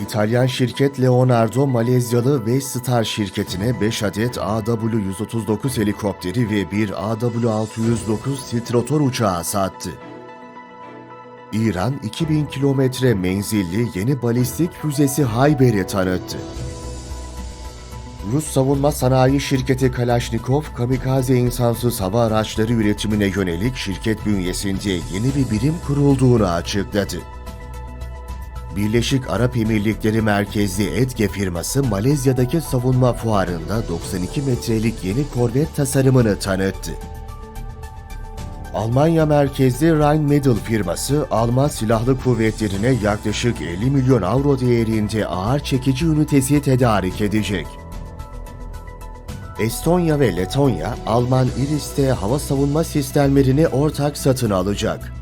İtalyan şirket Leonardo, Malezyalı Vestar şirketine 5 adet AW-139 helikopteri ve bir AW-609 Stitrator uçağı sattı. İran, 2000 kilometre menzilli yeni balistik füzesi Hayber'i tanıttı. Rus savunma sanayi şirketi Kalashnikov, kamikaze insansız hava araçları üretimine yönelik şirket bünyesinde yeni bir birim kurulduğunu açıkladı. Birleşik Arap Emirlikleri merkezli EDGE firması Malezya'daki savunma fuarında 92 metrelik yeni korvet tasarımını tanıttı. Almanya merkezli Rheinmetall firması Alman Silahlı Kuvvetleri'ne yaklaşık 50 milyon avro değerinde ağır çekici ünitesi tedarik edecek. Estonya ve Letonya, Alman Iris-T hava savunma sistemlerini ortak satın alacak.